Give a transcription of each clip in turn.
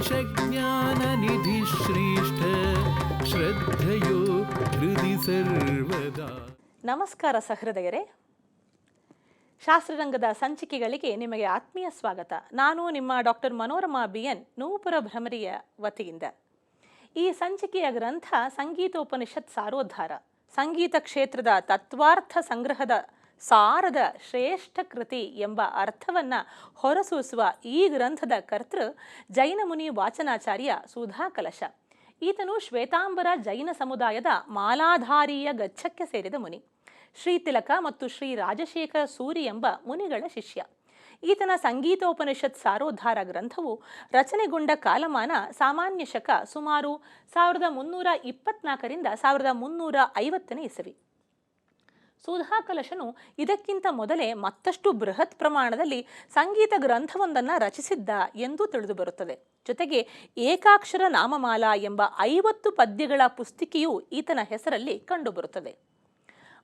देशज्ञाननिधिश्रेष्ठ श्रद्धयो हृदि सर्वदा ನಮಸ್ಕಾರ ಸಹೃದಯರೇ ಶಾಸ್ತ್ರರಂಗದ ಸಂಚಿಕೆಗಳಿಗೆ ನಿಮಗೆ ಆತ್ಮೀಯ ಸ್ವಾಗತ ನಾನು ನಿಮ್ಮ doctor Manorama B N Nupura Bhramari ವತಿಯಿಂದ ಈ ಸಂಚಿಕೆಯ ಗ್ರಂಥ ಸಂಗೀತೋಪನಿಷತ್ ಸಾರೋದ್ಧಾರ ಸಂಗೀತ ಕ್ಷೇತ್ರದ ತತ್ವಾರ್ಥ ಸಂಗ್ರಹದ ಸಾರದ ಶ್ರೇಷ್ಠ ಕೃತಿ ಎಂಬ ಅರ್ಥವನ್ನ ಹೊರಸೂಸುವ ಈ ಗ್ರಂಥದ ಕರ್ತೃ ಜೈನ ಮುನಿ ವಾಚನಾಚಾರ್ಯ ಸುಧಾ ಕಲಶ ಈತನು ಶ್ವೇತಾಂಬರ ಜೈನ ಸಮುದಾಯದ ಮಾಲಾಧಾರೀಯ ಗಚ್ಚಕ್ಕೆ ಸೇರಿದ ಮುನಿ. ಶ್ರೀ ತಿಲಕ ಮತ್ತು ಶ್ರೀ ರಾಜಶೇಖರ ಸೂರಿ ಎಂಬ ಮುನಿಗಳ ಶಿಷ್ಯ. ಈತನ ಸಂಗೀತೋಪನಿಷತ್ ಸಾರೋದ್ಧಾರ ಗ್ರಂಥವು ರಚನೆಗೊಂಡ ಕಾಲಮಾನ ಸಾಮಾನ್ಯ ಶಕ ಸುಮಾರು ಸಾವಿರದ ಮುನ್ನೂರ ಇಪ್ಪತ್ನಾಲ್ಕರಿಂದ ಸಾವಿರದ ಮುನ್ನೂರ ಐವತ್ತನೇ ಇಸವಿ. ಸುಧಾ ಕಲಶನು ಇದಕ್ಕಿಂತ ಮೊದಲೇ ಮತ್ತಷ್ಟು ಬೃಹತ್ ಪ್ರಮಾಣದಲ್ಲಿ ಸಂಗೀತ ಗ್ರಂಥವೊಂದನ್ನು ರಚಿಸಿದ್ದ ಎಂದು ತಿಳಿದುಬರುತ್ತದೆ ಜೊತೆಗೆ ಏಕಾಕ್ಷರ ನಾಮಮಾಲಾ ಎಂಬ ಐವತ್ತು ಪದ್ಯಗಳ ಪುಸ್ತಿಕೆಯು ಈತನ ಹೆಸರಲ್ಲಿ ಕಂಡುಬರುತ್ತದೆ.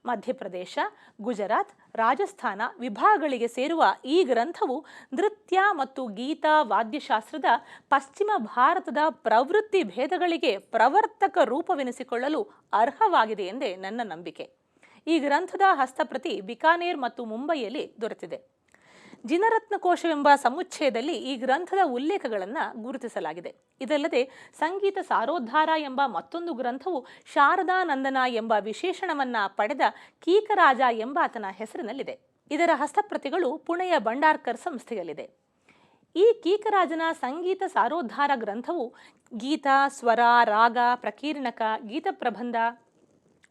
ಮಧ್ಯಪ್ರದೇಶ, ಗುಜರಾತ್, ರಾಜಸ್ಥಾನ ವಿಭಾಗಗಳಿಗೆ ಸೇರುವ ಈ ಗ್ರಂಥವು ನೃತ್ಯ ಮತ್ತು ಗೀತಾ, ವಾದ್ಯಶಾಸ್ತ್ರದ ಪಶ್ಚಿಮ ಭಾರತದ ಪ್ರವೃತ್ತಿ ಭೇದಗಳಿಗೆ ಪ್ರವರ್ತಕ ರೂಪವೆನಿಸಿಕೊಳ್ಳಲು ಅರ್ಹವಾಗಿದೆ ಎಂದೇ ನನ್ನ ನಂಬಿಕೆ. ಈ ಗ್ರಂಥದ ಹಸ್ತಪ್ರತಿ ಬಿಕಾನೇರ್ ಮತ್ತು ಮುಂಬೈಯಲ್ಲಿ ದೊರೆತಿದೆ. ಜಿನರತ್ನಕೋಶವೆಂಬ ಸಮುಚ್ಛಯದಲ್ಲಿ ಈ ಗ್ರಂಥದ ಉಲ್ಲೇಖಗಳನ್ನು ಗುರುತಿಸಲಾಗಿದೆ. ಇದಲ್ಲದೆ, ಸಂಗೀತ ಸಾರೋದ್ಧಾರ ಎಂಬ ಮತ್ತೊಂದು ಗ್ರಂಥವು ಶಾರದಾನಂದನ ಎಂಬ ವಿಶೇಷಣವನ್ನ ಪಡೆದ ಕೀಕರಾಜ ಎಂಬಾತನ ಹೆಸರಿನಲ್ಲಿದೆ. ಇದರ ಹಸ್ತಪ್ರತಿಗಳು ಪುಣೆಯ ಭಂಡಾರ್ಕರ್ ಸಂಸ್ಥೆಯಲ್ಲಿದೆ. ಈ ಕೀಕರಾಜನ ಸಂಗೀತ ಸಾರೋದ್ಧಾರ ಗ್ರಂಥವು ಗೀತ, ಸ್ವರ, ರಾಗ, ಪ್ರಕೀರ್ಣಕ ಗೀತ ಪ್ರಬಂಧ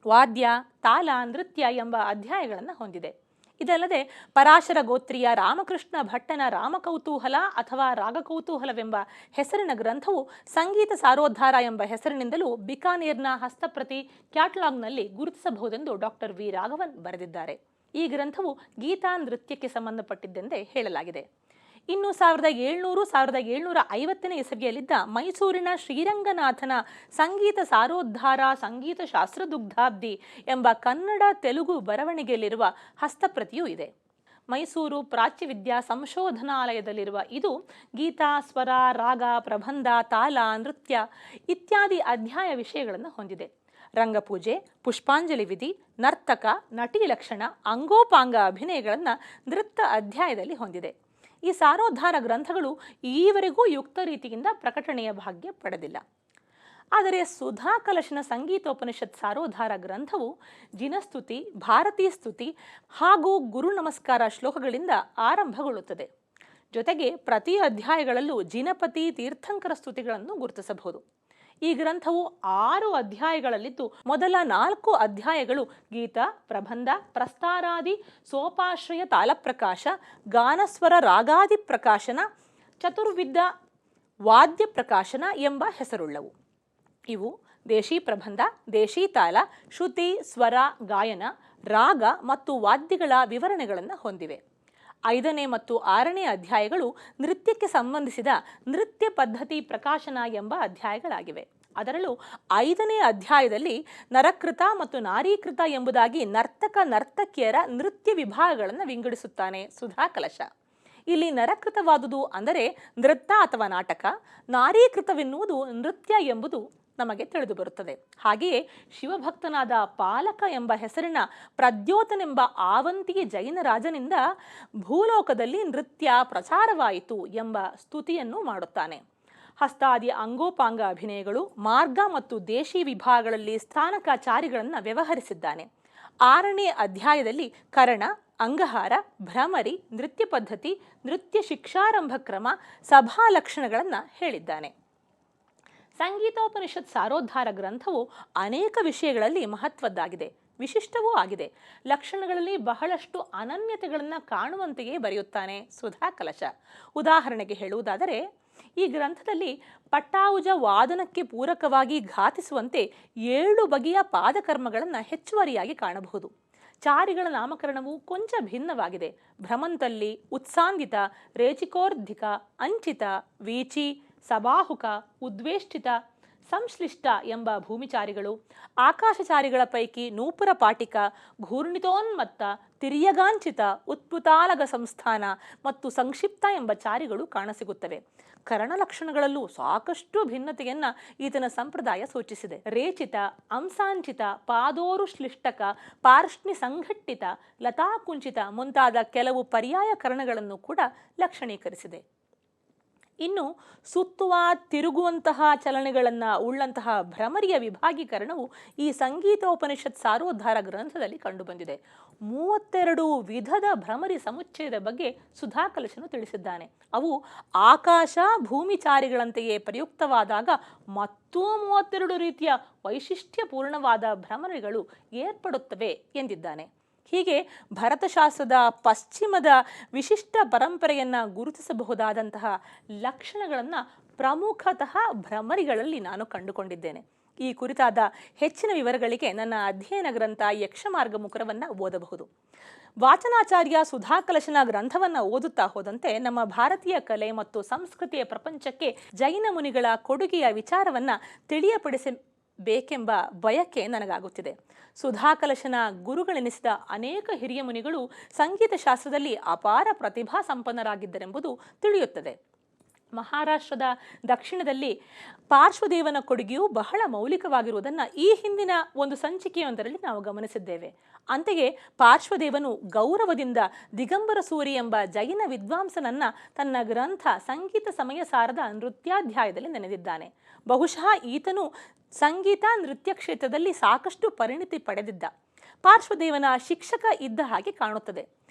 ವಾದ್ಯ, ತಾಲ, ನೃತ್ಯ ಎಂಬ ಅಧ್ಯಾಯಗಳನ್ನು ಹೊಂದಿದೆ. ಇದಲ್ಲದೆ ಪರಾಶರ ಗೋತ್ರಿಯ ರಾಮಕೃಷ್ಣ ಭಟ್ಟನ ರಾಮಕೌತೂಹಲ ಅಥವಾ ರಾಗಕೌತೂಹಲವೆಂಬ ಹೆಸರಿನ ಗ್ರಂಥವು ಸಂಗೀತ ಸಾರೋದ್ಧಾರ ಎಂಬ ಹೆಸರಿನಿಂದಲೂ ಬಿಕಾನೇರ್ನ ಹಸ್ತಪ್ರತಿ ಕ್ಯಾಟಲಾಗ್ನಲ್ಲಿ ಗುರುತಿಸಬಹುದೆಂದು ಡಾಕ್ಟರ್ ವಿ. ರಾಘವನ್ ಬರೆದಿದ್ದಾರೆ. ಈ ಗ್ರಂಥವು ಗೀತಾ ನೃತ್ಯಕ್ಕೆ ಸಂಬಂಧಪಟ್ಟಿದ್ದೆಂದೇ ಹೇಳಲಾಗಿದೆ. ಇನ್ನು ಸಾವಿರದ ಏಳ್ನೂರು, ಸಾವಿರದ ಏಳ್ನೂರ ಐವತ್ತನೇ ಇಸವಿಯಲ್ಲಿದ್ದ ಮೈಸೂರಿನ ಶ್ರೀರಂಗನಾಥನ ಸಂಗೀತ ಸಾರೋದ್ಧಾರ, ಸಂಗೀತ ಶಾಸ್ತ್ರದುಗ್ಧಾಬ್ದಿ ಎಂಬ ಕನ್ನಡ, ತೆಲುಗು ಬರವಣಿಗೆಯಲ್ಲಿರುವ ಹಸ್ತಪ್ರತಿಯೂ ಇದೆ. ಮೈಸೂರು ಪ್ರಾಚ್ಯವಿದ್ಯಾ ಸಂಶೋಧನಾಲಯದಲ್ಲಿರುವ ಇದು ಗೀತಾ, ಸ್ವರ, ರಾಗ, ಪ್ರಬಂಧ, ತಾಲ, ನೃತ್ಯ ಇತ್ಯಾದಿ ಅಧ್ಯಾಯ ವಿಷಯಗಳನ್ನು ಹೊಂದಿದೆ. ರಂಗಪೂಜೆ, ಪುಷ್ಪಾಂಜಲಿ ವಿಧಿ, ನರ್ತಕ, ನಟಿ ಲಕ್ಷಣ, ಅಂಗೋಪಾಂಗ ಅಭಿನಯಗಳನ್ನು ನೃತ್ಯ ಅಧ್ಯಾಯದಲ್ಲಿ ಹೊಂದಿದೆ. ಈ ಸಾರೋದ್ಧಾರ ಗ್ರಂಥಗಳು ಈವರೆಗೂ ಯುಕ್ತ ರೀತಿಯಿಂದ ಪ್ರಕಟಣೆಯ ಭಾಗ್ಯ ಪಡೆದಿಲ್ಲ. ಆದರೆ ಸುಧಾ ಕಲಶನ ಸಂಗೀತೋಪನಿಷತ್ ಸಾರೋಧಾರ ಗ್ರಂಥವು ಜಿನಸ್ತುತಿ, ಭಾರತೀಯ ಸ್ತುತಿ ಹಾಗೂ ಗುರು ನಮಸ್ಕಾರ ಶ್ಲೋಕಗಳಿಂದ ಆರಂಭಗೊಳ್ಳುತ್ತದೆ. ಜೊತೆಗೆ ಪ್ರತಿ ಅಧ್ಯಾಯಗಳಲ್ಲೂ ಜಿನಪತಿ ತೀರ್ಥಂಕರ ಸ್ತುತಿಗಳನ್ನು ಗುರುತಿಸಬಹುದು. ಈ ಗ್ರಂಥವು ಆರು ಅಧ್ಯಾಯಗಳಲ್ಲಿದ್ದು ಮೊದಲ ನಾಲ್ಕು ಅಧ್ಯಾಯಗಳು ಗೀತ, ಪ್ರಬಂಧ, ಪ್ರಸ್ತಾರಾದಿ, ಸೋಪಾಶ್ರಯ ತಾಲಪ್ರಕಾಶ ಗಾನಸ್ವರ, ರಾಗಾದಿ ಪ್ರಕಾಶನ, ಚತುರ್ವಿಧ, ವಾದ್ಯ ಪ್ರಕಾಶನ ಎಂಬ ಹೆಸರುಳ್ಳವು. ಇವು ದೇಶಿ ಪ್ರಬಂಧ, ದೇಶಿ ತಾಲ ಶ್ರುತಿ, ಸ್ವರ, ಗಾಯನ, ರಾಗ ಮತ್ತು ವಾದ್ಯಗಳ ವಿವರಣೆಗಳನ್ನು ಹೊಂದಿವೆ. ಐದನೇ ಮತ್ತು ಆರನೇ ಅಧ್ಯಾಯಗಳು ನೃತ್ಯಕ್ಕೆ ಸಂಬಂಧಿಸಿದ ನೃತ್ಯ ಪದ್ಧತಿ ಪ್ರಕಾಶನ ಎಂಬ ಅಧ್ಯಾಯಗಳಾಗಿವೆ. ಅದರಲ್ಲೂ ಐದನೇ ಅಧ್ಯಾಯದಲ್ಲಿ ನರಕೃತ ಮತ್ತು ನಾರೀಕೃತ ಎಂಬುದಾಗಿ ನರ್ತಕ ನರ್ತಕಿಯರ ನೃತ್ಯ ವಿಭಾಗಗಳನ್ನು ವಿಂಗಡಿಸುತ್ತಾನೆ ಸುಧಾ ಕಲಶ ಇಲ್ಲಿ ನರಕೃತವಾದುದು ಅಂದರೆ ನೃತ್ಯ ಅಥವಾ ನಾಟಕ, ನಾರೀಕೃತವೆನ್ನುವುದು ನೃತ್ಯ ಎಂಬುದು ನಮಗೆ ತಿಳಿದು ಬರುತ್ತದೆ. ಹಾಗೆಯೇ ಶಿವಭಕ್ತನಾದ ಪಾಲಕ ಎಂಬ ಹೆಸರಿನ ಪ್ರದ್ಯೋತನೆಂಬ ಆವಂತಿಗೆ ಜೈನ ರಾಜನಿಂದ ಭೂಲೋಕದಲ್ಲಿ ನೃತ್ಯ ಪ್ರಚಾರವಾಯಿತು ಎಂಬ ಸ್ತುತಿಯನ್ನು ಮಾಡುತ್ತಾನೆ. ಹಸ್ತಾದಿ ಅಂಗೋಪಾಂಗ ಅಭಿನಯಗಳು ಮಾರ್ಗ ಮತ್ತು ದೇಶಿ ವಿಭಾಗಗಳಲ್ಲಿ ಸ್ಥಾನಕಾಚಾರಿಗಳನ್ನು ವ್ಯವಹರಿಸಿದ್ದಾನೆ. ಆರನೇ ಅಧ್ಯಾಯದಲ್ಲಿ ಕರಣ, ಅಂಗಹಾರ, ಭ್ರಮರಿ, ನೃತ್ಯ ಪದ್ಧತಿ, ನೃತ್ಯ ಶಿಕ್ಷಾರಂಭ ಕ್ರಮ, ಸಭಾ ಲಕ್ಷಣಗಳನ್ನು ಹೇಳಿದ್ದಾನೆ. ಸಂಗೀತೋಪನಿಷತ್ ಸಾರೋದ್ಧಾರ ಗ್ರಂಥವು ಅನೇಕ ವಿಷಯಗಳಲ್ಲಿ ಮಹತ್ವದ್ದಾಗಿದೆ, ವಿಶಿಷ್ಟವೂ ಆಗಿದೆ. ಲಕ್ಷಣಗಳಲ್ಲಿ ಬಹಳಷ್ಟು ಅನನ್ಯತೆಗಳನ್ನು ಕಾಣುವಂತೆಯೇ ಬರೆಯುತ್ತಾನೆ ಸುಧಾ ಕಲಶ. ಉದಾಹರಣೆಗೆ ಹೇಳುವುದಾದರೆ, ಈ ಗ್ರಂಥದಲ್ಲಿ ಪಟ್ಟಾವುಜ ವಾದನಕ್ಕೆ ಪೂರಕವಾಗಿ ಘಾತಿಸುವಂತೆ ಏಳು ಬಗೆಯ ಪಾದಕರ್ಮಗಳನ್ನು ಹೆಚ್ಚುವರಿಯಾಗಿ ಕಾಣಬಹುದು. ಚಾರಿಗಳ ನಾಮಕರಣವು ಕೊಂಚ ಭಿನ್ನವಾಗಿದೆ. ಭ್ರಮಂತಲ್ಲಿ ಉತ್ಸಾಂದಿತ ರೇಚಿಕೋರ್ಧಿಕ, ಅಂಚಿತ, ವೀಚಿ ಸಬಾಹುಕ ಉದ್ವೇಷ್ಟಿತ ಸಂಶ್ಲಿಷ್ಟ ಎಂಬ ಭೂಮಿಚಾರಿಗಳು ಆಕಾಶಚಾರಿಗಳ ಪೈಕಿ ನೂಪುರ ಪಾಟಿಕ, ಘೂರ್ಣಿತೋನ್ಮತ್ತ, ತಿರ್ಯಗಾಂಚಿತ, ಉತ್ಪುತಾಲಗ ಸಂಸ್ಥಾನ ಮತ್ತು ಸಂಕ್ಷಿಪ್ತ ಎಂಬ ಚಾರಿಗಳು ಕಾಣಸಿಗುತ್ತವೆ. ಕರ್ಣಲಕ್ಷಣಗಳಲ್ಲೂ ಸಾಕಷ್ಟು ಭಿನ್ನತೆಯನ್ನು ಈತನ ಸಂಪ್ರದಾಯ ಸೂಚಿಸಿದೆ. ರೇಚಿತ, ಅಂಸಾಂಚಿತ, ಪಾದೋರು ಶ್ಲಿಷ್ಟಕ ಪಾರ್ಷ್ಣಿ ಸಂಘಟ್ಟಿತ ಲತಾಕುಂಚಿತ ಮುಂತಾದ ಕೆಲವು ಪರ್ಯಾಯ ಕರಣಗಳನ್ನು ಕೂಡ ಲಕ್ಷಣೀಕರಿಸಿದೆ. ಇನ್ನು ಸುತ್ತುವ ತಿರುಗುವಂತಹ ಚಲನೆಗಳನ್ನು ಉಳ್ಳಂತಹ ಭ್ರಮರಿಯ ವಿಭಾಗೀಕರಣವು ಈ ಸಂಗೀತೋಪನಿಷತ್ ಸಾರೋದ್ಧಾರ ಗ್ರಂಥದಲ್ಲಿ ಕಂಡುಬಂದಿದೆ. ಮೂವತ್ತೆರಡು ವಿಧದ ಭ್ರಮರಿ ಸಮುಚ್ಚಯದ ಬಗ್ಗೆ ಸುಧಾಕಲಶನು ತಿಳಿಸಿದ್ದಾನೆ. ಅವು ಆಕಾಶ, ಭೂಮಿಚಾರಿಗಳಂತೆಯೇ ಪ್ರಯುಕ್ತವಾದಾಗ ಮತ್ತೂ ಮೂವತ್ತೆರಡು ರೀತಿಯ ವೈಶಿಷ್ಟ್ಯಪೂರ್ಣವಾದ ಭ್ರಮರಿಗಳು ಏರ್ಪಡುತ್ತವೆ ಎಂದಿದ್ದಾನೆ. ಹೀಗೆ ಭರತಶಾಸ್ತ್ರದ ಪಶ್ಚಿಮದ ವಿಶಿಷ್ಟ ಪರಂಪರೆಯನ್ನು ಗುರುತಿಸಬಹುದಾದಂತಹ ಲಕ್ಷಣಗಳನ್ನು ಪ್ರಮುಖತಃ ಭ್ರಮರಿಗಳಲ್ಲಿ ನಾನು ಕಂಡುಕೊಂಡಿದ್ದೇನೆ. ಈ ಕುರಿತಾದ ಹೆಚ್ಚಿನ ವಿವರಗಳಿಗೆ ನನ್ನ ಅಧ್ಯಯನ ಗ್ರಂಥ ಯಕ್ಷಮಾರ್ಗ ಮುಖರವನ್ನು ಓದಬಹುದು. ವಾಚನಾಚಾರ್ಯ ಸುಧಾಕಲಶನ ಗ್ರಂಥವನ್ನು ಓದುತ್ತಾ ಹೋದಂತೆ ನಮ್ಮ ಭಾರತೀಯ ಕಲೆ ಮತ್ತು ಸಂಸ್ಕೃತಿಯ ಪ್ರಪಂಚಕ್ಕೆ ಜೈನ ಮುನಿಗಳ ಕೊಡುಗೆಯ ವಿಚಾರವನ್ನು ತಿಳಿಯಪಡಿಸ ಬೇಕೆಂಬ ಬಯಕೆ ನನಗಾಗುತ್ತಿದೆ. ಸುಧಾಕಲಶನ ಗುರುಗಳೆನಿಸಿದ ಅನೇಕ ಹಿರಿಯ ಮುನಿಗಳು ಸಂಗೀತ ಶಾಸ್ತ್ರದಲ್ಲಿ ಅಪಾರ ಪ್ರತಿಭಾ ಸಂಪನ್ನರಾಗಿದ್ದರೆಂಬುದು ತಿಳಿಯುತ್ತದೆ. ಮಹಾರಾಷ್ಟ್ರದ ದಕ್ಷಿಣದಲ್ಲಿ ಪಾರ್ಶ್ವದೇವನ ಕೊಡುಗೆಯು ಬಹಳ ಮೌಲಿಕವಾಗಿರುವುದನ್ನು ಈ ಹಿಂದಿನ ಒಂದು ಸಂಚಿಕೆಯೊಂದರಲ್ಲಿ ನಾವು ಗಮನಿಸಿದ್ದೇವೆ. ಅಂತೆಯೇ ಪಾರ್ಶ್ವದೇವನು ಗೌರವದಿಂದ ದಿಗಂಬರ ಸೂರಿ ಎಂಬ ಜೈನ ವಿದ್ವಾಂಸನನ್ನ ತನ್ನ ಗ್ರಂಥ ಸಂಗೀತ ಸಮಯ ಸಾರದ ನೃತ್ಯಾಧ್ಯಾಯದಲ್ಲಿ ನೆನೆದಿದ್ದಾನೆ. ಬಹುಶಃ ಈತನು ಸಂಗೀತ ನೃತ್ಯ ಕ್ಷೇತ್ರದಲ್ಲಿ ಸಾಕಷ್ಟು ಪರಿಣಿತಿ ಪಡೆದಿದ್ದ. ಪಾರ್ಶ್ವದೇವನ ಶಿಕ್ಷಕ ಇದ್ದ ಹಾಗೆ ಕಾಣುತ್ತದೆ.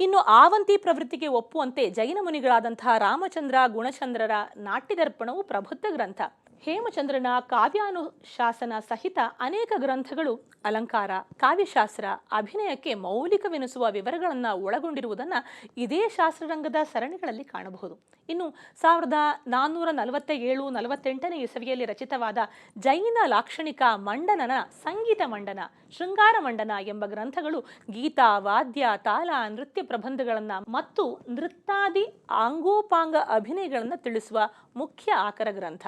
ಇನ್ನು ಆವಂತಿ ಪ್ರವೃತ್ತಿಗೆ ಒಪ್ಪುವಂತೆ ಜೈನ ಮುನಿಗಳಾದಂತಹ ರಾಮಚಂದ್ರ ಗುಣಚಂದ್ರರ ನಾಟ್ಯದರ್ಪಣವು ಪ್ರಬುದ್ಧ ಗ್ರಂಥ. ಹೇಮಚಂದ್ರನ ಕಾವ್ಯಾನುಶಾಸನ ಸಹಿತ ಅನೇಕ ಗ್ರಂಥಗಳು ಅಲಂಕಾರ, ಕಾವ್ಯಶಾಸ್ತ್ರ, ಅಭಿನಯಕ್ಕೆ ಮೌಲಿಕವೆನಿಸುವ ವಿವರಗಳನ್ನು ಒಳಗೊಂಡಿರುವುದನ್ನು ಇದೇ ಶಾಸ್ತ್ರರಂಗದ ಸರಣಿಗಳಲ್ಲಿ ಕಾಣಬಹುದು. ಇನ್ನು ಸಾವಿರದ ನಾನ್ನೂರ ನಲವತ್ತ ಏಳು ನಲವತ್ತೆಂಟನೇ ಇಸವಿಯಲ್ಲಿ ರಚಿತವಾದ ಜೈನ ಲಾಕ್ಷಣಿಕ ಮಂಡನನ ಸಂಗೀತ ಮಂಡನ, ಶೃಂಗಾರ ಮಂಡನ ಎಂಬ ಗ್ರಂಥಗಳು ಗೀತ, ವಾದ್ಯ, ತಾಲ, ನೃತ್ಯ ಪ್ರಬಂಧಗಳನ್ನು ಮತ್ತು ನೃತ್ತಾದಿ ಆಂಗೋಪಾಂಗ ಅಭಿನಯಗಳನ್ನು ತಿಳಿಸುವ ಮುಖ್ಯ ಆಕರ ಗ್ರಂಥ.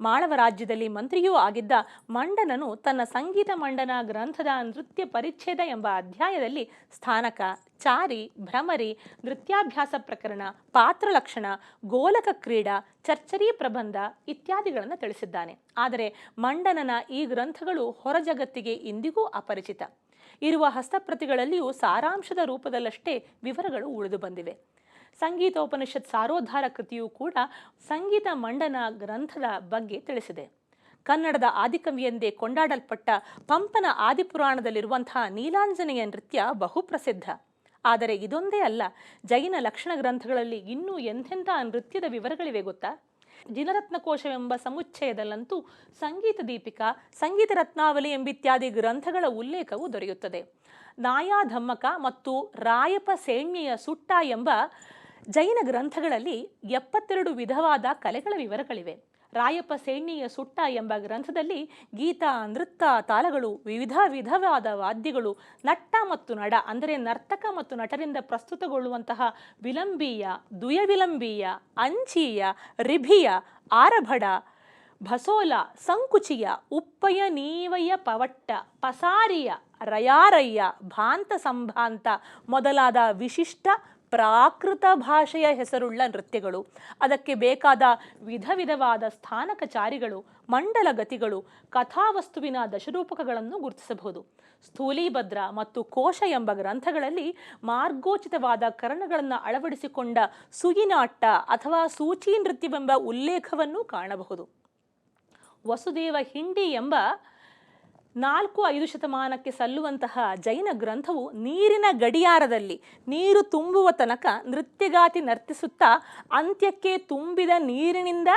ಮಾಳವ ರಾಜ್ಯದಲ್ಲಿ ಮಂತ್ರಿಯೂ ಆಗಿದ್ದ ಮಂಡನನು ತನ್ನ ಸಂಗೀತ ಮಂಡನ ಗ್ರಂಥದ ನೃತ್ಯ ಪರಿಚ್ಛೇದ ಎಂಬ ಅಧ್ಯಾಯದಲ್ಲಿ ಸ್ಥಾನಕ, ಚಾರಿ, ಭ್ರಮರಿ, ನೃತ್ಯಾಭ್ಯಾಸ ಪ್ರಕರಣ ಪಾತ್ರಲಕ್ಷಣ ಗೋಲಕ ಕ್ರೀಡಾ, ಚರ್ಚರಿ ಪ್ರಬಂಧ ಇತ್ಯಾದಿಗಳನ್ನು ತಿಳಿಸಿದ್ದಾನೆ. ಆದರೆ ಮಂಡನನ ಈ ಗ್ರಂಥಗಳು ಹೊರ ಜಗತ್ತಿಗೆ ಇಂದಿಗೂ ಅಪರಿಚಿತ. ಇರುವ ಹಸ್ತಪ್ರತಿಗಳಲ್ಲಿಯೂ ಸಾರಾಂಶದ ರೂಪದಲ್ಲಷ್ಟೇ ವಿವರಗಳು ಉಳಿದು ಬಂದಿವೆ. ಸಂಗೀತೋಪನಿಷತ್ ಸಾರೋದ್ಧಾರ ಕೃತಿಯೂ ಕೂಡ ಸಂಗೀತ ಮಂಡನ ಗ್ರಂಥದ ಬಗ್ಗೆ ತಿಳಿಸಿದೆ. ಕನ್ನಡದ ಆದಿಕವಿಯೆಂದೇ ಕೊಂಡಾಡಲ್ಪಟ್ಟ ಪಂಪನ ಆದಿಪುರಾಣದಲ್ಲಿರುವಂತಹ ನೀಲಾಂಜನೆಯ ನೃತ್ಯ ಬಹುಪ್ರಸಿದ್ಧ. ಆದರೆ ಇದೊಂದೇ ಅಲ್ಲ, ಜೈನ ಲಕ್ಷಣ ಗ್ರಂಥಗಳಲ್ಲಿ ಇನ್ನೂ ಎಂಥೆಂಥ ನೃತ್ಯದ ವಿವರಗಳಿವೆ ಗೊತ್ತಾ? ಜಿನರತ್ನಕೋಶವೆಂಬ ಸಮುಚ್ಚಯದಲ್ಲಂತೂ ಸಂಗೀತ ದೀಪಿಕಾ, ಸಂಗೀತ ರತ್ನಾವಲಿ ಎಂಬಿತ್ಯಾದಿ ಗ್ರಂಥಗಳ ಉಲ್ಲೇಖವು ದೊರೆಯುತ್ತದೆ. ನಾಯಾಧಮ್ಮಕ ಮತ್ತು ರಾಯಪ ಸೇಣ್ಯೆಯ ಸುಟ್ಟ ಎಂಬ ಜೈನ ಗ್ರಂಥಗಳಲ್ಲಿ ಎಪ್ಪತ್ತೆರಡು ವಿಧವಾದ ಕಲೆಗಳ ವಿವರಗಳಿವೆ. ರಾಯಪ್ಪ ಸೇಣ್ಣಿಯ ಸುಟ್ಟ ಎಂಬ ಗ್ರಂಥದಲ್ಲಿ ಗೀತ ನೃತ್ತ ತಾಲಗಳು ವಿವಿಧ ವಿಧವಾದ ವಾದ್ಯಗಳು, ನಟ್ಟ ಮತ್ತು ನಡ, ಅಂದರೆ ನರ್ತಕ ಮತ್ತು ನಟರಿಂದ ಪ್ರಸ್ತುತಗೊಳ್ಳುವಂತಹ ವಿಲಂಬೀಯ, ದ್ವಯವಿಲಂಬೀಯ, ಅಂಚೀಯ, ರಿಭಿಯ, ಆರಭಡ, ಭಸೋಲ, ಸಂಕುಚಿಯ, ಉಪ್ಪಯ ನೀವಯ ಪವಟ್ಟ, ಪಸಾರಿಯ, ರಯಾರಯ್ಯ, ಭಾಂತ ಸಂಭಾಂತ ಮೊದಲಾದ ವಿಶಿಷ್ಟ ಪ್ರಾಕೃತ ಭಾಷೆಯ ಹೆಸರುಳ್ಳ ನೃತ್ಯಗಳು, ಅದಕ್ಕೆ ಬೇಕಾದ ವಿಧ ವಿಧವಾದ ಮಂಡಲ ಗತಿಗಳು ಕಥಾವಸ್ತುವಿನ ದಶರೂಪಕಗಳನ್ನು ಗುರುತಿಸಬಹುದು. ಸ್ಥೂಲೀಭದ್ರ ಮತ್ತು ಕೋಶ ಎಂಬ ಗ್ರಂಥಗಳಲ್ಲಿ ಮಾರ್ಗೋಚಿತವಾದ ಕರಣಗಳನ್ನು ಅಳವಡಿಸಿಕೊಂಡ ಸುಗಿನಾಟ್ಟ ಅಥವಾ ಸೂಚಿ ನೃತ್ಯವೆಂಬ ಉಲ್ಲೇಖವನ್ನು ಕಾಣಬಹುದು. ವಸುದೇವ ಹಿಂಡಿ ಎಂಬ ನಾಲ್ಕು ಐದು ಶತಮಾನಕ್ಕೆ ಸಲ್ಲುವಂತಹ ಜೈನ ಗ್ರಂಥವು ನೀರಿನ ಗಡಿಯಾರದಲ್ಲಿ ನೀರು ತುಂಬುವ ತನಕ ನೃತ್ಯಗಾತಿ ನರ್ತಿಸುತ್ತಾ ಅಂತ್ಯಕ್ಕೆ ತುಂಬಿದ ನೀರಿನಿಂದ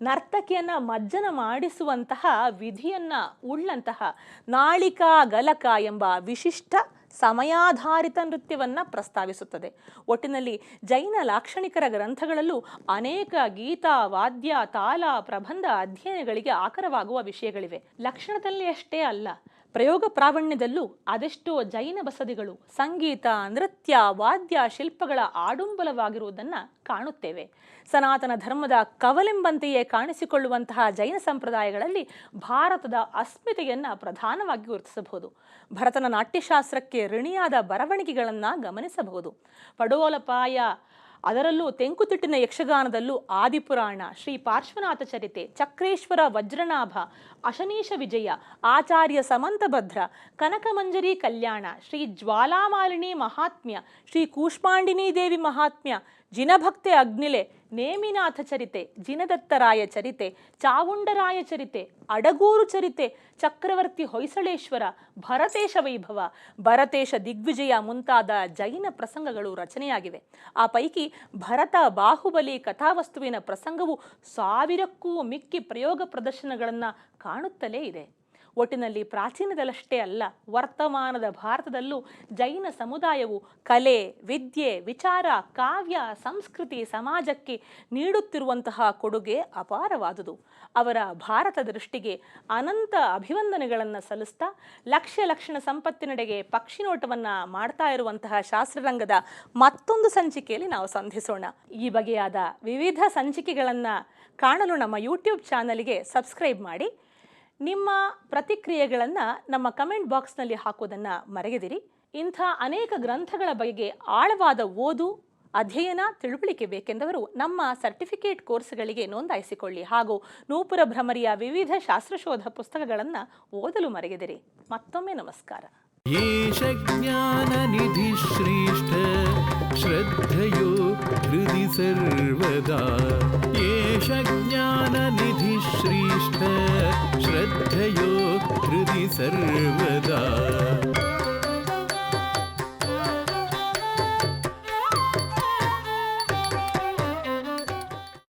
ನರ್ತಕಿಯನ್ನು ಮಜ್ಜನ ಮಾಡಿಸುವಂತಹ ವಿಧಿಯನ್ನು ಉಳ್ಳಂತಹ ನಾಳಿಕಾ ಗಲಕ ಎಂಬ ವಿಶಿಷ್ಟ ಸಮಯಾಧಾರಿತ ನೃತ್ಯವನ್ನು ಪ್ರಸ್ತಾವಿಸುತ್ತದೆ. ಒಟ್ಟಿನಲ್ಲಿ ಜೈನ ಲಾಕ್ಷಣಿಕರ ಗ್ರಂಥಗಳಲ್ಲೂ ಅನೇಕ ಗೀತ, ವಾದ್ಯ, ತಾಲ, ಪ್ರಬಂಧ ಅಧ್ಯಯನಗಳಿಗೆ ಆಕರವಾಗುವ ವಿಷಯಗಳಿವೆ. ಲಕ್ಷಣದಲ್ಲಿ ಅಷ್ಟೇ ಅಲ್ಲ. ಪ್ರಯೋಗ ಪ್ರಾವೀಣ್ಯದಲ್ಲೂ ಅದೆಷ್ಟೋ ಜೈನ ಬಸದಿಗಳು ಸಂಗೀತ, ನೃತ್ಯ, ವಾದ್ಯ ಶಿಲ್ಪಗಳ ಆಡುಂಬಲವಾಗಿರುವುದನ್ನು ಕಾಣುತ್ತೇವೆ. ಸನಾತನ ಧರ್ಮದ ಕವಲೆಂಬಂತೆಯೇ ಕಾಣಿಸಿಕೊಳ್ಳುವಂತಹ ಜೈನ ಸಂಪ್ರದಾಯಗಳಲ್ಲಿ ಭಾರತದ ಅಸ್ಮಿತೆಯನ್ನು ಪ್ರಧಾನವಾಗಿ ಗುರುತಿಸಬಹುದು. ಭರತನ ನಾಟ್ಯಶಾಸ್ತ್ರಕ್ಕೆ ಋಣಿಯಾದ ಬರವಣಿಗೆಗಳನ್ನು ಗಮನಿಸಬಹುದು. ಪಡೋಲಪಾಯ ಅದರಲ್ಲೂ ತೆಂಕುತಿಟ್ಟಿನ ಯಕ್ಷಗಾನದಲ್ಲೂ ಆದಿಪುರಾಣ, ಶ್ರೀ ಪಾರ್ಶ್ವನಾಥ ಚರಿತೆ, ಚಕ್ರೇಶ್ವರ ವಜ್ರನಾಭ, ಅಶನೀಶ ವಿಜಯ, ಆಚಾರ್ಯ ಸಮಂತಭದ್ರ, ಕನಕಮಂಜರಿ ಕಲ್ಯಾಣ, ಶ್ರೀ ಜ್ವಾಲಾಮಾಲಿನಿ ಮಹಾತ್ಮ್ಯ, ಶ್ರೀ ಕೂಷ್ಮಾಂಡಿನಿ ದೇವಿ ಮಹಾತ್ಮ್ಯ ಜಿನಭಕ್ತೆ ಅಗ್ನಿಲೆ, ನೇಮಿನಾಥ ಚರಿತೆ, ಜಿನದತ್ತರಾಯ ಚರಿತೆ, ಚಾವುಂಡರಾಯ ಚರಿತೆ, ಅಡಗೂರು ಚರಿತೆ, ಚಕ್ರವರ್ತಿ ಹೊಯ್ಸಳೇಶ್ವರ, ಭರತೇಶ ವೈಭವ, ಭರತೇಶ ದಿಗ್ವಿಜಯ ಮುಂತಾದ ಜೈನ ಪ್ರಸಂಗಗಳು ರಚನೆಯಾಗಿವೆ. ಆ ಪೈಕಿ ಭರತ ಬಾಹುಬಲಿ ಕಥಾವಸ್ತುವಿನ ಪ್ರಸಂಗವು ಸಾವಿರಕ್ಕೂ ಮಿಕ್ಕಿ ಪ್ರಯೋಗ ಪ್ರದರ್ಶನಗಳನ್ನು ಕಾಣುತ್ತಲೇ ಇದೆ. ಒಟ್ಟಿನಲ್ಲಿ ಪ್ರಾಚೀನದಲ್ಲಷ್ಟೇ ಅಲ್ಲ, ವರ್ತಮಾನದ ಭಾರತದಲ್ಲೂ ಜೈನ ಸಮುದಾಯವು ಕಲೆ, ವಿದ್ಯೆ, ವಿಚಾರ, ಕಾವ್ಯ, ಸಂಸ್ಕೃತಿ, ಸಮಾಜಕ್ಕೆ ನೀಡುತ್ತಿರುವಂತಹ ಕೊಡುಗೆ ಅಪಾರವಾದುದು. ಅವರ ಭಾರತ ದೃಷ್ಟಿಗೆ ಅನಂತ ಅಭಿವಂದನೆಗಳನ್ನು ಸಲ್ಲಿಸ್ತಾ ಲಕ್ಷ್ಯ ಲಕ್ಷಣ ಸಂಪತ್ತಿನೆಡೆಗೆ ಪಕ್ಷಿ ನೋಟವನ್ನು ಮಾಡ್ತಾ ಇರುವಂತಹ ಶಾಸ್ತ್ರರಂಗದ ಮತ್ತೊಂದು ಸಂಚಿಕೆಯಲ್ಲಿ ನಾವು ಸಂಧಿಸೋಣ. ಈ ಬಗೆಯಾದ ವಿವಿಧ ಸಂಚಿಕೆಗಳನ್ನು ಕಾಣಲು ನಮ್ಮ ಯೂಟ್ಯೂಬ್ ಚಾನಲ್ಗೆ ಸಬ್ಸ್ಕ್ರೈಬ್ ಮಾಡಿ. ನಿಮ್ಮ ಪ್ರತಿಕ್ರಿಯೆಗಳನ್ನು ನಮ್ಮ ಕಮೆಂಟ್ ಬಾಕ್ಸ್ನಲ್ಲಿ ಹಾಕೋದನ್ನು ಮರೆಯದಿರಿ ಇಂಥ ಅನೇಕ ಗ್ರಂಥಗಳ ಬಗೆಗೆ ಆಳವಾದ ಓದು ಅಧ್ಯಯನ ತಿಳುವಳಿಕೆ ಬೇಕೆಂದವರು ನಮ್ಮ ಸರ್ಟಿಫಿಕೇಟ್ ಕೋರ್ಸ್ಗಳಿಗೆ ನೋಂದಾಯಿಸಿಕೊಳ್ಳಿ ಹಾಗೂ ನೂಪುರ ಭ್ರಮರಿಯ ವಿವಿಧ ಶಾಸ್ತ್ರಶೋಧ ಪುಸ್ತಕಗಳನ್ನು ಓದಲು ಮರೆಯದಿರಿ ಮತ್ತೊಮ್ಮೆ ನಮಸ್ಕಾರ एष ज्ञाननिधिश्रेष्ठ श्रद्धयो हृदि सर्वदा एष ज्ञाननिधिश्रेष्ठ जयो हृदि सर्वदा।